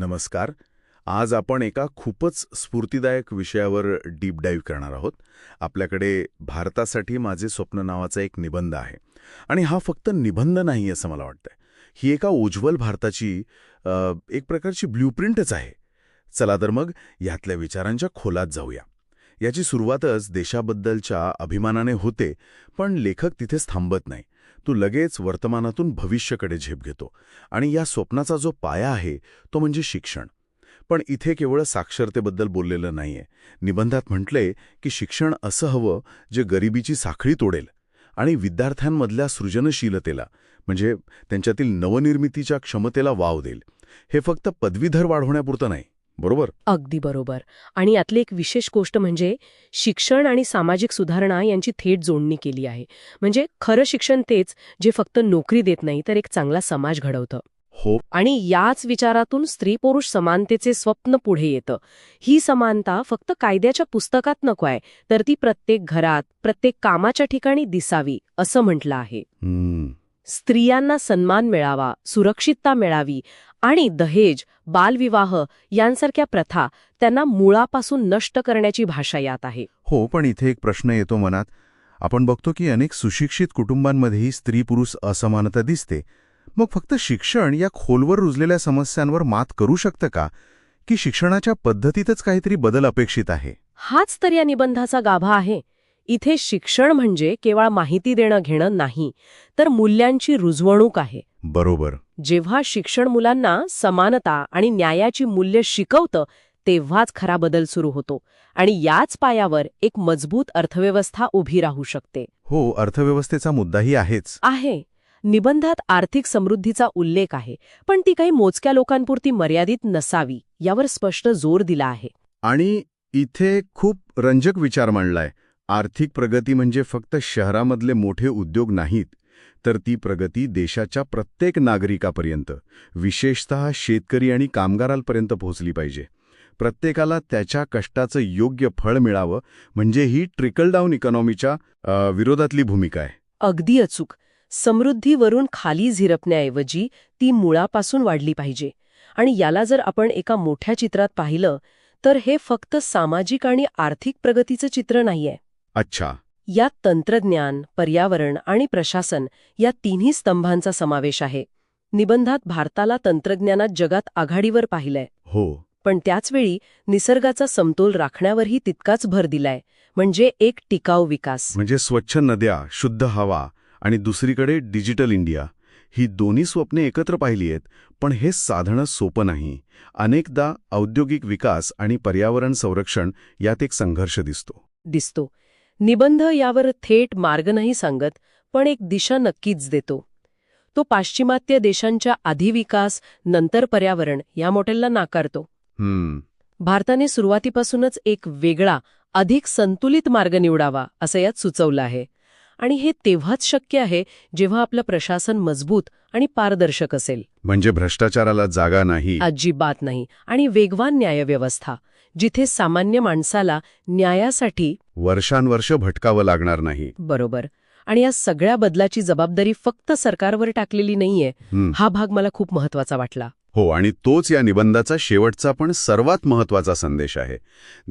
नमस्कार. आज आपण एका खूपच स्फूर्तिदायक विषयावर डीप डाईव्ह करणार आहोत. आपल्याकडे भारतासाठी माझे स्वप्न नावाचा एक निबंध आहे. आणि हा फक्त निबंध नाही असं मला वाटतंय. ही एका उज्ज्वल भारताची एक प्रकारची ब्ल्यूप्रिंटच आहे. चला तर मग यातल्या विचारांच्या खोलात जाऊया. याची सुरुवातच देशाबद्दलच्या अभिमानाने होते पण लेखक तिथेच थांबत नाही. तू लगेच वर्तमानातून भविष्याकडे झेप घेतो. आणि या स्वप्नाचा जो पाया आहे तो म्हणजे शिक्षण. पण इथे केवळ साक्षरतेबद्दल बोललेलं नाहीये. निबंधात म्हटलंय की शिक्षण असं हवं जे गरिबीची साखळी तोडेल आणि विद्यार्थ्यांमधल्या सृजनशीलतेला म्हणजे त्यांच्यातील नवनिर्मितीच्या क्षमतेला वाव देईल. हे फक्त पदवीधर वाढवण्यापुरतं नाही. बरोबर? अगदी बरोबर. आणि यातली एक विशेष गोष्ट म्हणजे शिक्षण आणि सामाजिक सुधारणा यांची थेट जोडणी केली आहे. म्हणजे खरं शिक्षण तेच जे फक्त नोकरी देत नाही तर एक चांगला समाज घडवतं. हो. आणि याच विचारातून स्त्री पुरुष समानतेचे स्वप्न पुढे येतं. ही समानता फक्त कायद्याच्या पुस्तकात नको आहे तर ती प्रत्येक घरात प्रत्येक कामाच्या ठिकाणी दिसावी असं म्हटलं आहे. स्त्रियांना सन्मान मिळावा सुरक्षितता मिळावी आणि दहेज बालविवाह यांसारख्या प्रथा त्यांना मुळापासून नष्ट करण्याची भाषा यात आहे. हो पण इथे एक प्रश्न येतो मनात. आपण बघतो की अनेक सुशिक्षित कुटुंबांमध्येही स्त्री पुरुष असमानता दिसते. मग फक्त शिक्षण या खोलवर रुजलेल्या समस्यांवर मात करू शकतं का? की शिक्षणाच्या पद्धतीतच काहीतरी बदल अपेक्षित आहे? हाच तर या निबंधाचा गाभा आहे. इथे शिक्षण म्हणजे केवळ माहिती देणं घेणं नाही तर मूल्यांची रुजवणूक आहे. बरोबर. जेव्हा शिक्षण मुलांना समानता आणि न्यायाची मूल्य शिकवतं तेव्हाच खरा बदल सुरू होतो आणि याच पायावर एक मजबूत अर्थव्यवस्था उभी राहू शकते. हो अर्थव्यवस्थेचा मुद्दाही आहेच. आहे. निबंधात आर्थिक समृद्धीचा उल्लेख आहे पण ती काही मोजक्या लोकांपुरती मर्यादित नसावी यावर स्पष्ट जोर दिला आहे. आणि इथे खूप रंजक विचार मांडलाय. आर्थिक प्रगती म्हणजे फक्त शहरामधले मोठे उद्योग नाहीत तर ती प्रगती देशाच्या प्रत्येक नागरिकापर्यंत विशेषतः शेतकरी आणि कामगारांपर्यंत पोहोचली पाहिजे. प्रत्येकाला त्याच्या कष्टाचं योग्य फळ मिळावं म्हणजे ही ट्रिकल डाऊन इकॉनॉमीच्या विरोधातली भूमिका आहे. अगदी अचूक. समृद्धीवरून खाली झिरपण्याऐवजी ती मुळापासून वाढली पाहिजे. आणि याला जर आपण एका मोठ्या चित्रात पाहिलं तर हे फक्त सामाजिक आणि आर्थिक प्रगतीचं चित्र नाहीये. अच्छा. यात तंत्रज्ञान पर्यावरण आणि प्रशासन या तिन्ही स्तंभांचा समावेश आहे. निबंधात भारताला तंत्रज्ञानात जगात आघाडीवर पाहिलंय. हो. पण त्याचवेळी निसर्गाचा समतोल राखण्यावरही तितकाच भर दिलाय. म्हणजे एक टिकाऊ विकास. म्हणजे स्वच्छ नद्या शुद्ध हवा आणि दुसरीकडे डिजिटल इंडिया. ही दोन्ही स्वप्ने एकत्र पाहिली आहेत पण हे साधणं सोपं नाही. अनेकदा औद्योगिक विकास आणि पर्यावरण संरक्षण यात एक संघर्ष दिसतो. दिसतो. निबंध यावर थेट मार्ग नाही सांगत पण एक दिशा नक्कीच देतो. तो पाश्चिमात्य देशांच्या आधी विकास नंतर पर्यावरण या मॉडेलला नाकारतो. हम्म. भारताने सुरुवातीपासूनच एक वेगळा अधिक संतुलित मार्ग निवडावा असं यात सुचवलं आहे. आणि हे तेव्हाच शक्य आहे जेव्हा आपलं प्रशासन मजबूत आणि पारदर्शक असेल. म्हणजे भ्रष्टाचाराला जागा नाही. अजिबात नाही आणि वेगवान न्यायव्यवस्था. जिथे सामान्य माणसाला न्यायासाठी वर्षांवर्ष भटकावं लागणार नाही. बरोबर. आणि या सगळ्या बदलाची जबाबदारी फक्त सरकारवर टाकलेली नाहीये. हा भाग मला खूप महत्त्वाचा वाटला. हो आणि तोच या निबंधाचा शेवटचा पण सर्वात महत्त्वाचा संदेश आहे.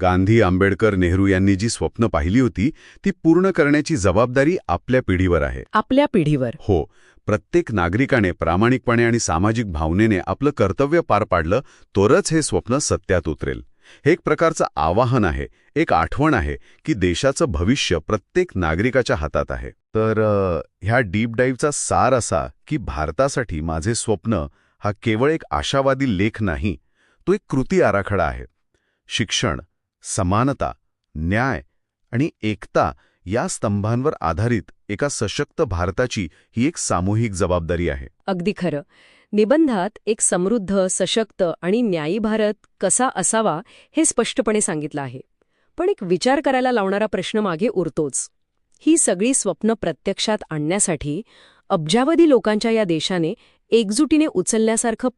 गांधी आंबेडकर नेहरू यांनी जी स्वप्न पाहिली होती ती पूर्ण करण्याची जबाबदारी आपल्या पिढीवर आहे. आपल्या पिढीवर. हो प्रत्येक नागरिकाने प्रामाणिकपणे आणि सामाजिक भावनेने आपलं कर्तव्य पार पाडलं तरच हे स्वप्न सत्यात उतरेल. हे एक प्रकारचं आवाहन आहे एक आठवण आहे की देशाचं भविष्य प्रत्येक नागरिकाच्या हातात आहे. तर ह्या डीप डाईव्हचा सार असा की भारतासाठी माझे स्वप्न हा केवळ एक आशावादी लेख नाही तो एक कृती आराखडा आहे. शिक्षण समानता न्याय आणि एकता या स्तंभांवर आधारित एका सशक्त भारताची ही एक सामूहिक जबाबदारी आहे. अगदी खरं. निबंधात एक समृद्ध सशक्त आणि न्यायी भारत कसा असावा हे स्पष्टपणे सांगितलं आहे. पण एक विचार करायला लावणारा प्रश्न मागे उरतोच. ही सगळी स्वप्न प्रत्यक्षात आणण्यासाठी अब्जावधी लोकांच्या या देशाने एकजुटीने उचलण्यासारखं